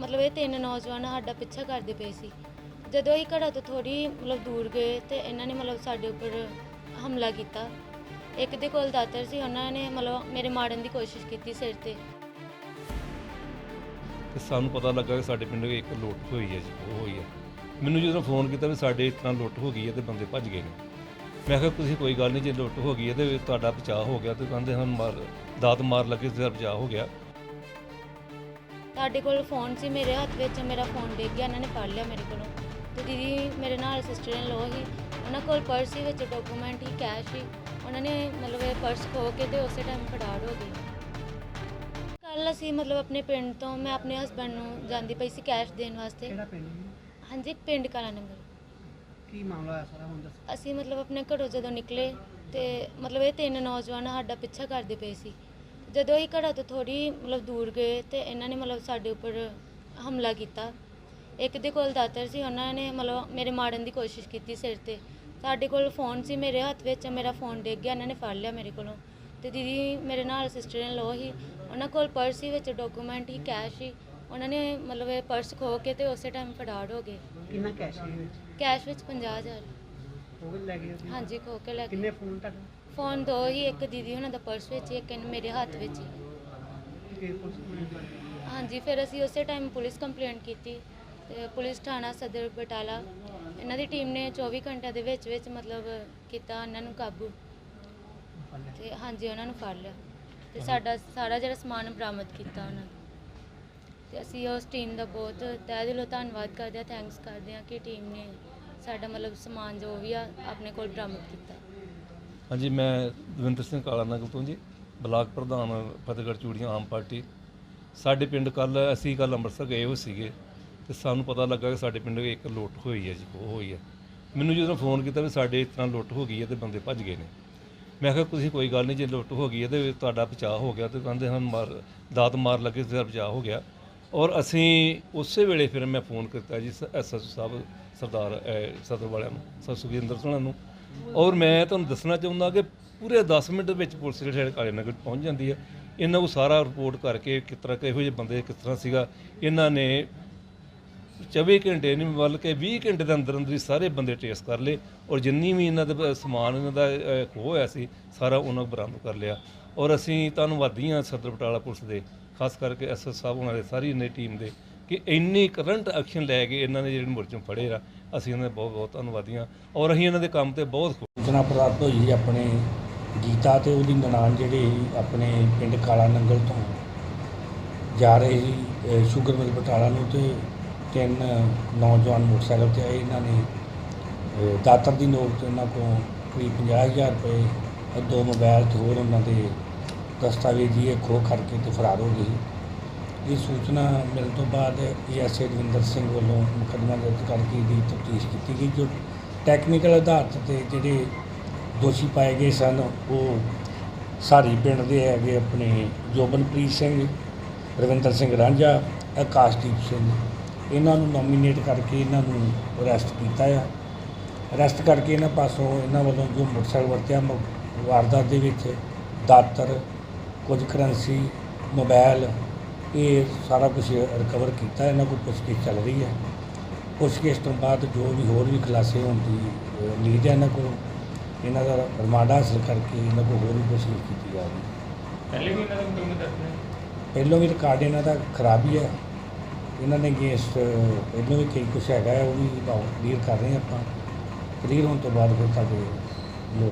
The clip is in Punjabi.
ਮਤਲਬ ਇਹ ਤਿੰਨ ਨੌਜਵਾਨ ਸਾਡਾ ਪਿੱਛਾ ਕਰਦੇ ਪਏ ਸੀ। ਜਦੋਂ ਅਸੀਂ ਘੜਾ ਤੋਂ ਥੋੜੀ ਮਤਲਬ ਦੂਰ ਗਏ ਤੇ ਇਹਨਾਂ ਨੇ ਮਤਲਬ ਸਾਡੇ ਉੱਪਰ ਹਮਲਾ ਕੀਤਾ। ਇੱਕ ਦੇ ਕੋਲ ਦਾਤਰ ਸੀ, ਉਹਨਾਂ ਨੇ ਮਤਲਬ ਮੇਰੇ ਮਾਰਨ ਦੀ ਕੋਸ਼ਿਸ਼ ਕੀਤੀ ਸਿਰ ਤੇ। ਤੇ ਸਾਨੂੰ ਪਤਾ ਲੱਗਾ ਕਿ ਸਾਡੇ ਪਿੰਡ ਇੱਕ ਲੁੱਟ ਹੋਈ ਹੈ ਜੀ, ਉਹ ਹੋਈ ਹੈ। ਮੈਨੂੰ ਜਦੋਂ ਫੋਨ ਕੀਤਾ ਵੀ ਸਾਡੇ ਇਸ ਤਰ੍ਹਾਂ ਲੁੱਟ ਹੋ ਗਈ ਹੈ ਤੇ ਬੰਦੇ ਭੱਜ ਗਏ ਨੇ। ਮੈਂ ਕਿਹਾ, ਤੁਸੀਂ ਕੋਈ ਗੱਲ ਨਹੀਂ, ਜੇ ਲੁੱਟ ਹੋ ਗਈ ਹੈ ਤੇ ਤੁਹਾਡਾ ਬਚਾਅ ਹੋ ਗਿਆ। ਤੇ ਕਹਿੰਦੇ ਹਨ, ਮਾਰ, ਦਾਤ ਮਾਰ ਲੱਗੇ, ਤੇ ਬਚਾਅ ਹੋ ਗਿਆ। ਸਾਡੇ ਕੋਲ ਫੋਨ ਸੀ ਮੇਰੇ ਹੱਥ ਵਿੱਚ ਮੇਰਾ ਫੋਨ ਡਿੱਗ ਗਿਆ ਇਹਨਾਂ ਨੇ ਫੜ ਲਿਆ ਮੇਰੇ ਕੋਲੋਂ। ਤੇ ਦੀਦੀ ਮੇਰੇ ਨਾਲ ਸਿਸਟਰ ਇਨ ਲੋ ਹੀ ਉਹਨਾਂ ਕੋਲ ਪਰਸ ਸੀ ਵਿੱਚ ਡਾਕੂਮੈਂਟ ਹੀ ਕੈਸ਼ ਸੀ। ਉਹਨਾਂ ਨੇ ਮਤਲਬ ਇਹ ਪਰਸ ਖੋ ਕੇ ਤੇ ਉਸੇ ਟਾਈਮ ਫੜਾੜ ਹੋ ਗਈ ਕੱਲ ਅਸੀਂ ਮਤਲਬ ਆਪਣੇ ਪਿੰਡ ਤੋਂ ਮੈਂ ਆਪਣੇ ਹਸਬੰਡ ਨੂੰ ਜਾਂਦੀ ਪਈ ਸੀ ਕੈਸ਼ ਦੇਣ ਵਾਸਤੇ। ਕਿਹੜਾ ਪਿੰਡ? ਹਾਂਜੀ ਪਿੰਡ ਕਾਲਾ ਨੰਗਲ ਕੀ ਮਾਮਲਾ ਹੋਇਆ ਸਾਰਾ ਹੁਣ ਦੱਸੋ। ਅਸੀਂ ਮਤਲਬ ਆਪਣੇ ਘਰੋਂ ਜਦੋਂ ਨਿਕਲੇ ਤੇ ਮਤਲਬ ਇਹ ਤਿੰਨ ਨੌਜਵਾਨ ਸਾਡਾ ਪਿੱਛਾ ਕਰਦੇ ਪਏ ਸੀ। ਜਦੋਂ ਅਸੀਂ ਘਰਾਂ ਤੋਂ ਥੋੜੀ ਮਤਲਬ ਦੂਰ ਗਏ ਤੇ ਇਹਨਾਂ ਨੇ ਮਤਲਬ ਸਾਡੇ ਉੱਪਰ ਹਮਲਾ ਕੀਤਾ। ਇੱਕ ਦੇ ਕੋਲ ਦਾਤਰ ਸੀ ਉਹਨਾਂ ਨੇ ਮਤਲਬ ਮੇਰੇ ਮਾਰਨ ਦੀ ਕੋਸ਼ਿਸ਼ ਕੀਤੀ ਸਿਰ ਤੇ। ਸਾਡੇ ਕੋਲ ਫੋਨ ਸੀ ਮੇਰੇ ਹੱਥ ਵਿੱਚ ਮੇਰਾ ਫੋਨ ਡਿੱਗ ਗਿਆ ਇਹਨਾਂ ਨੇ ਫੜ ਲਿਆ ਮੇਰੇ ਕੋਲੋਂ। ਤੇ ਦੀਦੀ ਮੇਰੇ ਨਾਲ ਸਿਸਟਰ ਇਨ ਲੋ ਹੀ ਉਹਨਾਂ ਕੋਲ ਪਰਸ ਸੀ ਵਿੱਚ ਡਾਕੂਮੈਂਟ ਹੀ ਕੈਸ਼ ਸੀ। ਉਹਨਾਂ ਨੇ ਮਤਲਬ ਇਹ ਪਰਸ ਖੋ ਕੇ ਤੇ ਉਸੇ ਟਾਈਮ ਫੜਾੜ ਹੋ ਗਏ। ਕਿੰਨਾ ਕੈਸ਼ ਹੈ ਵਿੱਚ? ਕੈਸ਼ ਵਿੱਚ 50000 ਉਹ ਵੀ ਲੈ ਗਏ ਤੁਸੀਂ? ਹਾਂਜੀ ਖੋ ਕੇ ਲੈ ਗਏ ਕਿੰਨੇ ਫੋਨ ਤੁਹਾਡਾ ਫੋਨ ਦੋ ਹੀ ਇੱਕ ਦੀਦੀ ਉਹਨਾਂ ਦਾ ਪਰਸ ਵਿੱਚ ਹੀ, ਇੱਕ ਇਹਨੂੰ ਮੇਰੇ ਹੱਥ ਵਿੱਚ ਹੀ। ਕਿ ਪੁਲਿਸ ਨੂੰ ਹਾਂਜੀ ਫਿਰ ਅਸੀਂ ਉਸੇ ਟਾਈਮ ਪੁਲਿਸ ਕੰਪਲੇਂਟ ਕੀਤੀ ਤੇ ਪੁਲਿਸ ਥਾਣਾ ਸਦਰ ਬਟਾਲਾ ਇਹਨਾਂ ਦੀ ਟੀਮ ਨੇ 24 ਘੰਟਿਆਂ ਦੇ ਵਿੱਚ ਵਿੱਚ ਮਤਲਬ ਕੀਤਾ ਉਹਨਾਂ ਨੂੰ ਕਾਬੂ ਫੜ ਲਿਆ। ਤੇ ਹਾਂਜੀ ਉਹਨਾਂ ਨੂੰ ਫੜ ਲਿਆ ਤੇ ਸਾਡਾ ਸਾਰਾ ਜਿਹੜਾ ਸਮਾਨ ਬਰਾਮਦ ਕੀਤਾ ਉਹਨਾਂ ਨੇ ਤੇ ਅਸੀਂ ਉਸ ਟੀਮ ਦਾ ਬਹੁਤ ਤਹਿ ਦਿਲੋਂ ਧੰਨਵਾਦ ਕਰਦੇ ਹਾਂ ਥੈਂਕਸ ਕਰਦੇ ਹਾਂ ਕਿ ਟੀਮ ਨੇ ਸਾਡਾ ਮਤਲਬ ਸਮਾਨ ਜੋ ਵੀ ਆ, ਆਪਣੇ ਕੋਲ ਬਰਾਮਦ ਕੀਤਾ। ਹਾਂਜੀ, ਮੈਂ ਦਵਿੰਦਰ ਸਿੰਘ ਕਾਲਾ ਨਗਰ ਤੋਂ ਜੀ, ਬਲਾਕ ਪ੍ਰਧਾਨ ਫਤਿਹਗੜ੍ਹ ਚੂੜੀਆਂ ਆਮ ਪਾਰਟੀ। ਸਾਡੇ ਪਿੰਡ ਕੱਲ, ਅਸੀਂ ਕੱਲ ਅੰਮ੍ਰਿਤਸਰ ਗਏ ਹੋਏ ਸੀਗੇ ਤੇ ਸਾਨੂੰ ਪਤਾ ਲੱਗਾ ਕਿ ਸਾਡੇ ਪਿੰਡ ਇੱਕ ਲੁੱਟ ਹੋਈ ਹੈ ਜੀ, ਉਹ ਹੋਈ ਹੈ। ਮੈਨੂੰ ਜਦੋਂ ਫੋਨ ਕੀਤਾ ਵੀ ਸਾਡੇ ਇਸ ਤਰ੍ਹਾਂ ਲੁੱਟ ਹੋ ਗਈ ਹੈ ਤੇ ਬੰਦੇ ਭੱਜ ਗਏ ਨੇ। ਮੈਂ ਕਿਹਾ, ਤੁਸੀਂ ਕੋਈ ਗੱਲ ਨਹੀਂ, ਜੇ ਲੁੱਟ ਹੋ ਗਈ ਹੈ ਤੇ ਤੁਹਾਡਾ ਬਚਾਅ ਹੋ ਗਿਆ। ਤੇ ਕਹਿੰਦੇ ਹਨ, ਮਾਰ, ਦਾਤ ਮਾਰ ਲੱਗੇ ਤੇ ਬਚਾਅ ਹੋ ਗਿਆ। ਔਰ ਅਸੀਂ ਉਸੇ ਵੇਲੇ ਫਿਰ ਮੈਂ ਫੋਨ ਕੀਤਾ ਜੀ ਐਸਐਸ ਸਾਹਿਬ ਸਰਦਾਰ ਸਦਰ ਵਾਲਿਆਂ ਨੂੰ, ਸਰ ਸੁਖਿੰਦਰ ਸਿੰਘ ਨੂੰ। ਔਰ ਮੈਂ ਤੁਹਾਨੂੰ ਦੱਸਣਾ ਚਾਹੁੰਦਾ ਕਿ ਪੂਰੇ 10 ਮਿੰਟ ਵਿੱਚ ਪੁਲਿਸ ਜਿਹੜੇ ਕਾਲੇ ਨਗਰ ਪਹੁੰਚ ਜਾਂਦੀ ਹੈ। ਇਹਨਾਂ ਨੂੰ ਸਾਰਾ ਰਿਪੋਰਟ ਕਰਕੇ ਕਿਸ ਤਰ੍ਹਾਂ ਕਿਹੋ ਜਿਹੇ ਬੰਦੇ, ਕਿਸ ਤਰ੍ਹਾਂ ਸੀਗਾ। ਇਹਨਾਂ ਨੇ 24 ਘੰਟੇ ਨਹੀਂ ਬਲਕਿ 20 ਘੰਟੇ ਦੇ ਅੰਦਰ ਅੰਦਰ ਹੀ ਸਾਰੇ ਬੰਦੇ ਟ੍ਰੇਸ ਕਰ ਲਏ ਔਰ ਜਿੰਨੀ ਵੀ ਇਹਨਾਂ ਦਾ ਸਮਾਨ ਇਹਨਾਂ ਦਾ ਖੋਹ ਹੋਇਆ ਸੀ, ਸਾਰਾ ਉਹਨਾਂ ਨੂੰ ਬਰਾਮਦ ਕਰ ਲਿਆ। ਔਰ ਅਸੀਂ ਧੰਨਵਾਦੀ ਹਾਂ ਸਦਰ ਬਟਾਲਾ ਪੁਲਿਸ ਦੇ, ਖਾਸ ਕਰਕੇ ਐਸਐਸ ਸਾਹਿਬ ਉਹਨਾਂ ਦੇ, ਸਾਰੀ ਇਹਨਾਂ ਟੀਮ ਦੇ। ਕਿ ਇੰਨੀ ਕਰੰਟ ਐਕਸ਼ਨ ਲੈ ਕੇ ਇਹਨਾਂ ਨੇ ਜਿਹੜੇ ਮੁਰਜਮ ਫੜੇ ਆ, ਅਸੀਂ ਉਹਨਾਂ ਦੇ ਬਹੁਤ ਬਹੁਤ ਧੰਨਵਾਦੀ ਹਾਂ ਔਰ ਅਸੀਂ ਇਹਨਾਂ ਦੇ ਕੰਮ ਤੇ ਬਹੁਤ ਖੁਸ਼ ਸੂਚਨਾ ਪ੍ਰਾਪਤ ਹੋਈ ਆਪਣੇ ਗੀਤਾ ਤੇ ਉਹਦੀ ਨਨਾਣ ਜਿਹੜੇ ਸੀ ਆਪਣੇ ਪਿੰਡ ਕਾਲਾ ਨੰਗਲ ਤੋਂ ਜਾ ਰਹੇ ਸੀ ਸ਼ੂਗਰ ਮਿਲ ਬਟਾਲਾ ਨੂੰ ਤੇ ਤਿੰਨ ਨੌਜਵਾਨ ਮੋਟਰਸਾਈਕਲ ਤੇ ਆਏ। ਇਹਨਾਂ ਨੇ ਦਾਤਰ ਦੀ ਨੋਕ ਤੇ ਉਹਨਾਂ ਕੋਲ ਕਰੀਬ 50000 ਰੁਪਏ ਦੋ ਮੋਬਾਈਲ ਤੇ ਹੋਰ ਉਹਨਾਂ ਦੇ ਦਸਤਾਵੇਜ਼ੀ ਇਹ ਖੋਹ ਕਰਕੇ ਤੇ ਫਰਾਰ ਹੋ ਗਏ ਇਹ ਸੂਚਨਾ ਮਿਲਣ ਤੋਂ ਬਾਅਦ ਏਐਸਏ ਰਵਿੰਦਰ ਸਿੰਘ ਵੱਲੋਂ ਮੁਕੱਦਮਾ ਦਰਜ ਕਰਕੇ ਦੀ ਤਫਤੀਸ਼ ਕੀਤੀ ਗਈ, ਜੋ ਟੈਕਨੀਕਲ ਆਧਾਰ ਤੇ ਜਿਹੜੇ ਦੋਸ਼ੀ ਪਾਏ ਗਏ ਸਨ, ਉਹ ਸਾਰੀ ਪਿੰਡ ਦੇ ਹੈਗੇ ਆਪਣੇ ਜੋਬਨਪ੍ਰੀਤ ਸਿੰਘ, ਰਵਿੰਦਰ ਸਿੰਘ ਰਾਂਝਾ, ਆਕਾਸ਼ਦੀਪ ਸਿੰਘ, ਇਹਨਾਂ ਨੂੰ ਨੋਮੀਨੇਟ ਕਰਕੇ ਇਹਨਾਂ ਨੂੰ ਅਰੈਸਟ ਕੀਤਾ ਆ। ਅਰੈਸਟ ਕਰਕੇ ਇਹਨਾਂ ਪਾਸੋਂ ਇਹਨਾਂ ਵੱਲੋਂ ਜੋ ਮੋਟਰਸਾਈਕਲ ਵਰਤਿਆ, ਮ- ਵਾਰਦਾਤ ਦੇ ਵਿੱਚ ਦਾਤਰ, ਕੁਝ ਕਰੰਸੀ ਮੋਬਾਈਲ ਇਹ ਸਾਰਾ ਕੁਝ ਰਿਕਵਰ ਕੀਤਾ ਇਹਨਾਂ ਕੋਲ ਪੁੱਛਗਿੱਛ ਚੱਲ ਰਹੀ ਹੈ। ਪੁੱਛਗਿੱਛ ਤੋਂ ਬਾਅਦ ਜੋ ਵੀ ਹੋਰ ਵੀ ਖੁਲਾਸੇ ਹੋਣ ਦੀ ਉਮੀਦ ਹੈ ਇਹਨਾਂ ਕੋਲ ਇਹਨਾਂ ਦਾ ਰਿਮਾਂਡ ਹਾਸਲ ਕਰਕੇ ਇਹਨਾਂ ਕੋਲ ਹੋਰ ਵੀ ਪੁੱਛਗਿੱਛ ਕੀਤੀ ਜਾ ਰਹੀ ਪਹਿਲੇ ਵੀ ਇਹਨਾਂ ਦਾ ਮੁਕੱਦਮਾ ਦਰਜ ਹੈ ਪਹਿਲੋਂ ਵੀ ਰਿਕਾਰਡ ਇਹਨਾਂ ਦਾ ਖਰਾਬ ਹੀ ਹੈ। ਇਹਨਾਂ ਨੇ ਅਗੇਂਸਟ ਪਹਿਲੋਂ ਵੀ ਕਈ ਕੁਛ ਹੈਗਾ ਹੈ, ਉਹ ਵੀ ਕਲੀਅਰ ਕਰ ਰਹੇ ਹਾਂ ਆਪਾਂ। ਕਲੀਅਰ ਹੋਣ ਤੋਂ ਬਾਅਦ ਫਿਰ ਤੁਹਾਡੇ